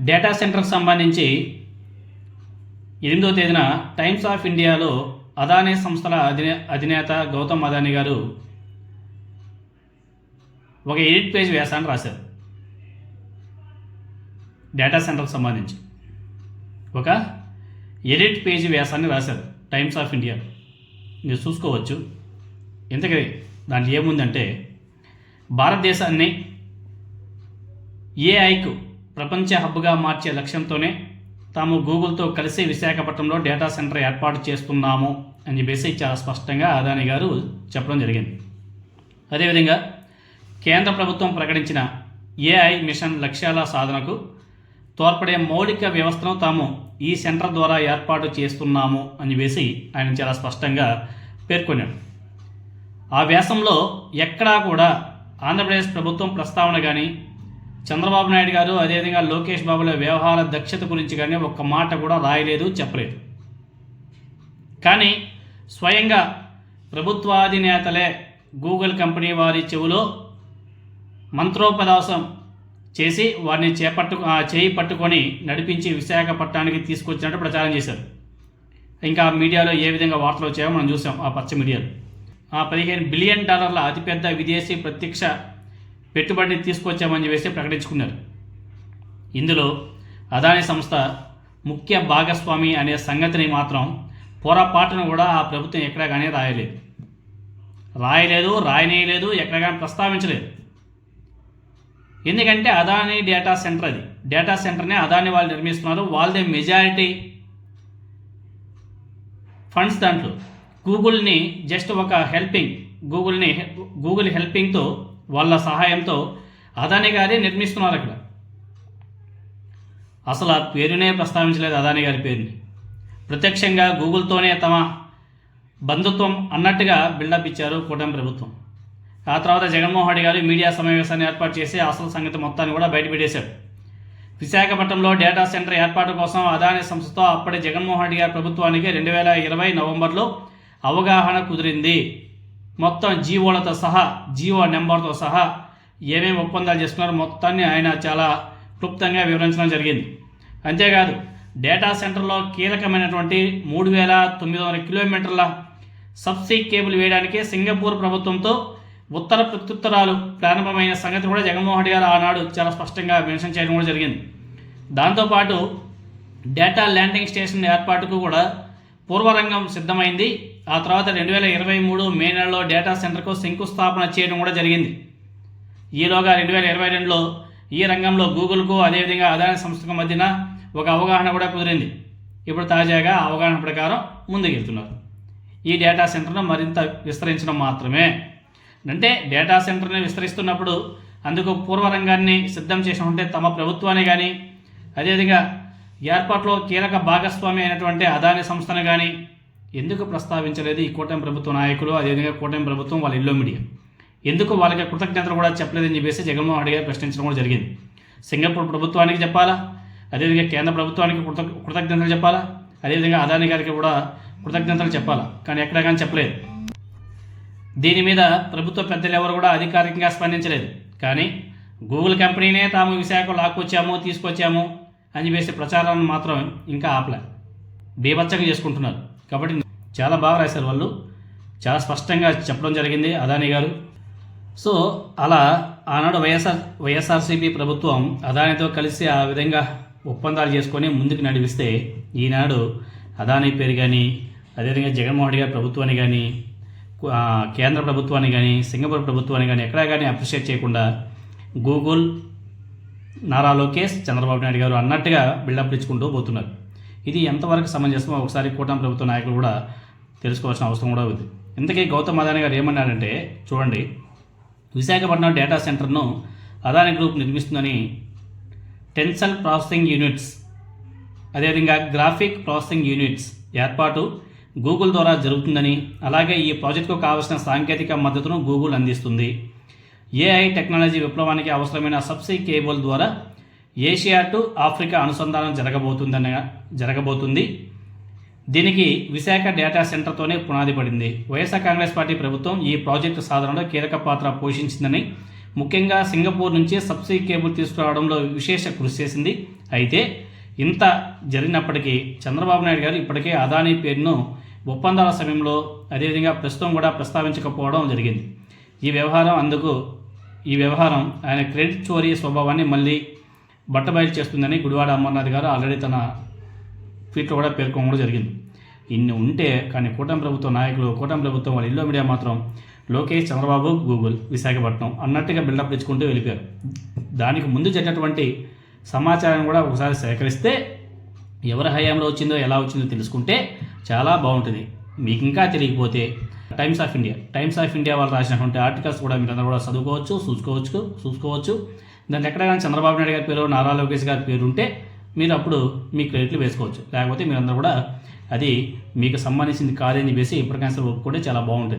Data సెంటర్కి సంబంధించి ఎనిమిదో తేదీన టైమ్స్ ఆఫ్ ఇండియాలో అదానీ సంస్థల అధినే అధినేత గౌతమ్ అదానీ గారు ఒక ఎడిట్ పేజ్ వ్యాసాన్ని రాశారు. డేటా సెంటర్కి సంబంధించి ఒక ఎడిట్ పేజీ వ్యాసాన్ని రాశారు టైమ్స్ ఆఫ్ ఇండియా. మీరు చూసుకోవచ్చు. ఇంతకీ దాంట్లో ఏముందంటే భారతదేశాన్ని ఏఐకు ప్రపంచ హబ్గా మార్చే లక్ష్యంతోనే తాము గూగుల్తో కలిసి విశాఖపట్నంలో డేటా సెంటర్ ఏర్పాటు చేస్తున్నాము అని చెప్పేసి చాలా స్పష్టంగా అదాని గారు చెప్పడం జరిగింది. అదేవిధంగా కేంద్ర ప్రభుత్వం ప్రకటించిన ఏఐ మిషన్ లక్ష్యాల సాధనకు తోడ్పడే మౌలిక వ్యవస్థను తాము ఈ సెంటర్ ద్వారా ఏర్పాటు చేస్తున్నాము అని చెప్పేసి ఆయన చాలా స్పష్టంగా పేర్కొన్నాడు. ఆ వ్యాసంలో ఎక్కడా కూడా ఆంధ్రప్రదేశ్ ప్రభుత్వం ప్రస్తావన కానీ చంద్రబాబు నాయుడు గారు అదేవిధంగా లోకేష్ బాబుల వ్యవహార దక్షత గురించి కానీ ఒక్క మాట కూడా రాయలేదు చెప్పలేదు. కానీ స్వయంగా ప్రభుత్వాధినేతలే గూగుల్ కంపెనీ వారి చెవిలో మంత్రోపదాసం చేసి వారిని చేపట్టు ఆ చేయి పట్టుకొని నడిపించి విశాఖపట్నానికి తీసుకొచ్చినట్టు ప్రచారం చేశారు. ఇంకా మీడియాలో ఏ విధంగా వార్తలు వచ్చాయో మనం చూసాం ఆ పచ్చ మీడియాలో. ఆ పదిహేను బిలియన్ డాలర్ల అతిపెద్ద విదేశీ ప్రత్యక్ష పెట్టుబడిని తీసుకొచ్చామని చెప్పేసి ప్రకటించుకున్నారు. ఇందులో అదాని సంస్థ ముఖ్య భాగస్వామి అనే సంగతిని మాత్రం పొరపాటును కూడా ఆ ప్రభుత్వం ఎక్కడా కానీ రాయలేదు. రాయలేదు రాయనేయలేదు ఎక్కడ కానీ ప్రస్తావించలేదు. ఎందుకంటే అదాని డేటా సెంటర్ అది. డేటా సెంటర్నే అదాని వాళ్ళు నిర్మిస్తున్నారు. వాళ్ళదే మెజారిటీ ఫండ్స్ దాంట్లో. గూగుల్ని జస్ట్ ఒక హెల్పింగ్ గూగుల్ని గూగుల్ హెల్పింగ్తో వాళ్ళ సహాయంతో అదాని గారే నిర్మిస్తున్నారు అక్కడ. అసలు ఆ పేరునే ప్రస్తావించలేదు అదాని గారి పేరుని. ప్రత్యక్షంగా గూగుల్తోనే తమ బంధుత్వం అన్నట్టుగా బిల్డప్ ఇచ్చారు కూటమి ప్రభుత్వం. ఆ తర్వాత జగన్మోహన్ రెడ్డి గారు మీడియా సమావేశాన్ని ఏర్పాటు చేసి అసలు సంగతి మొత్తాన్ని కూడా బయటపెట్టేశాడు విశాఖపట్నంలో డేటా సెంటర్ ఏర్పాటు కోసం అదాని సంస్థతో అప్పటి జగన్మోహన్ రెడ్డి గారి ప్రభుత్వానికి రెండు వేల ఇరవై నవంబర్లో అవగాహన కుదిరింది. మొత్తం జీవోలతో సహా జీవో నెంబర్తో సహా ఏమేమి ఒప్పందాలు చేస్తున్నారో మొత్తాన్ని ఆయన చాలా క్లుప్తంగా వివరించడం జరిగింది. అంతేకాదు డేటా సెంటర్లో కీలకమైనటువంటి మూడు వేల తొమ్మిది వందల కిలోమీటర్ల సబ్సీ కేబుల్ వేయడానికి సింగపూర్ ప్రభుత్వంతో ఉత్తర ప్రత్యుత్తరాలు ప్రారంభమైన సంగతి కూడా జగన్మోహన్ గారు ఆనాడు చాలా స్పష్టంగా మెన్షన్ చేయడం కూడా జరిగింది. దాంతోపాటు డేటా ల్యాండింగ్ స్టేషన్ ఏర్పాటుకు కూడా పూర్వరంగం సిద్ధమైంది. ఆ తర్వాత రెండు వేల ఇరవై మూడు మే నెలలో డేటా సెంటర్కు శంకుస్థాపన చేయడం కూడా జరిగింది. ఈలోగా రెండు వేల ఇరవై రెండులో ఈ రంగంలో గూగుల్కు అదేవిధంగా అదాని సంస్థకు మధ్యన ఒక అవగాహన కూడా కుదిరింది. ఇప్పుడు తాజాగా అవగాహన ప్రకారం ముందుకెళ్తున్నారు. ఈ డేటా సెంటర్ను మరింత విస్తరించడం మాత్రమే. అంటే డేటా సెంటర్ని విస్తరిస్తున్నప్పుడు అందుకు పూర్వరంగాన్ని సిద్ధం చేసి ఉంటే తమ ప్రభుత్వాన్ని కానీ అదేవిధంగా ఏర్పాట్లో కీలక భాగస్వామి అయినటువంటి అదాని సంస్థను కానీ ఎందుకు ప్రస్తావించలేదు ఈ కూటమి ప్రభుత్వ నాయకులు? అదేవిధంగా కూటమి ప్రభుత్వం వాళ్ళ ఇల్లో మీడియా. ఎందుకు వాళ్ళకి కృతజ్ఞతలు కూడా చెప్పలేదని చెప్పేసి జగన్మోహన్ రెడ్డి గారు ప్రశ్నించడం కూడా జరిగింది. సింగపూర్ ప్రభుత్వానికి చెప్పాలా? అదేవిధంగా కేంద్ర ప్రభుత్వానికి కృత కృతజ్ఞతలు చెప్పాలా? అదేవిధంగా అదాని గారికి కూడా కృతజ్ఞతలు చెప్పాలా? కానీ ఎక్కడ కానీ చెప్పలేదు. దీని మీద ప్రభుత్వ పెద్దలు ఎవరు కూడా అధికారికంగా స్పందించలేదు. కానీ గూగుల్ కంపెనీనే తాము విశాఖ లాక్కొచ్చాము తీసుకొచ్చాము అని చెప్పేసి ప్రచారాన్ని మాత్రం ఇంకా ఆపలే. బీభత్సంగా చేసుకుంటున్నారు. కాబట్టి చాలా బాగా రాశారు వాళ్ళు. చాలా స్పష్టంగా చెప్పడం జరిగింది అదాని గారు. సో అలా ఆనాడు వైఎస్ఆర్ వైఎస్ఆర్సీపీ ప్రభుత్వం అదానితో కలిసి ఆ విధంగా ఒప్పందాలు చేసుకొని ముందుకు నడిపిస్తే ఈనాడు అదాని పేరు కానీ అదేవిధంగా జగన్మోహన్ రెడ్డి గారి ప్రభుత్వాన్ని కానీ కేంద్ర ప్రభుత్వాన్ని కానీ సింగపూర్ ప్రభుత్వాన్ని కానీ ఎక్కడా కానీ అప్రిషియేట్ చేయకుండా గూగుల్ నారా లోకేష్ చంద్రబాబు నాయుడు గారు అన్నట్టుగా బిల్డప్ ఇచ్చుకుంటూ పోతున్నారు. ఇది ఎంతవరకు సమంజసమో ఒకసారి కూటమి ప్రభుత్వ నాయకులు కూడా తెలుసుకోవాల్సిన అవసరం కూడా ఉంది. ఇంతకీ గౌతమ్ అదాని గారు ఏమన్నారంటే చూడండి విశాఖపట్నం డేటా సెంటర్ను అదాని గ్రూప్ నిర్మిస్తుందని టెన్సల్ ప్రాసెసింగ్ యూనిట్స్ అదేవిధంగా గ్రాఫిక్ ప్రాసెసింగ్ యూనిట్స్ ఏర్పాటు గూగుల్ ద్వారా జరుగుతుందని అలాగే ఈ ప్రాజెక్టుకు కావలసిన సాంకేతిక మద్దతును గూగుల్ అందిస్తుంది. ఏఐ టెక్నాలజీ విప్లవానికి అవసరమైన సబ్సీ కేబుల్ ద్వారా ఏషియా టు ఆఫ్రికా అనుసంధానం జరగబోతుందని జరగబోతుంది. దీనికి విశాఖ డేటా సెంటర్తోనే పునాది పడింది. వైఎస్ఆర్ కాంగ్రెస్ పార్టీ ప్రభుత్వం ఈ ప్రాజెక్టు సాధనలో కీలక పాత్ర పోషించిందని ముఖ్యంగా సింగపూర్ నుంచి సబ్సిడీ కేబుల్ తీసుకురావడంలో విశేష కృషి చేసింది. అయితే ఇంత జరిగినప్పటికీ చంద్రబాబు నాయుడు గారు ఇప్పటికే అదానీ పేరును ఒప్పందాల సమయంలో అదేవిధంగా ప్రస్తుతం కూడా ప్రస్తావించకపోవడం జరిగింది. ఈ వ్యవహారం అందుకు ఈ వ్యవహారం ఆయన క్రెడిట్ చోరీ స్వభావాన్ని మళ్ళీ బట్టబయలు చేస్తుందని గుడివాడ అమర్నాథ్ గారు ఆల్రెడీ తన ట్వీట్లో కూడా పేర్కొనడం జరిగింది. ఇన్ని ఉంటే కానీ కూటమి ప్రభుత్వ నాయకులు కూటమి ప్రభుత్వం వాళ్ళ ఇల్లు మీడియా మాత్రం లోకేష్ చంద్రబాబు గూగుల్ విశాఖపట్నం అన్నట్టుగా బిల్డప్ ఇచ్చుకుంటూ వెళ్ళిపోయారు. దానికి ముందు జరిగినటువంటి సమాచారం కూడా ఒకసారి సేకరిస్తే ఎవరి హయాంలో వచ్చిందో ఎలా వచ్చిందో తెలుసుకుంటే చాలా బాగుంటుంది. మీకు ఇంకా తెలియకపోతే Times of India Times of India వాళ్ళు రాసినటువంటి ఆర్టికల్స్ కూడా మీరు అందరూ కూడా చదువుకోవచ్చు చూసుకోవచ్చు చూసుకోవచ్చు. దాంట్లో ఎక్కడైనా చంద్రబాబు నాయుడు గారి పేరు నారా లోకేష్ గారి పేరు ఉంటే మీరు అప్పుడు మీ క్రెడిట్లు వేసుకోవచ్చు. లేకపోతే మీరందరూ కూడా అది మీకు సంబంధించింది కాదని చెప్పేసి ఇప్పటికైనా సరే ఒప్పుకుంటే చాలా బాగుంటుంది.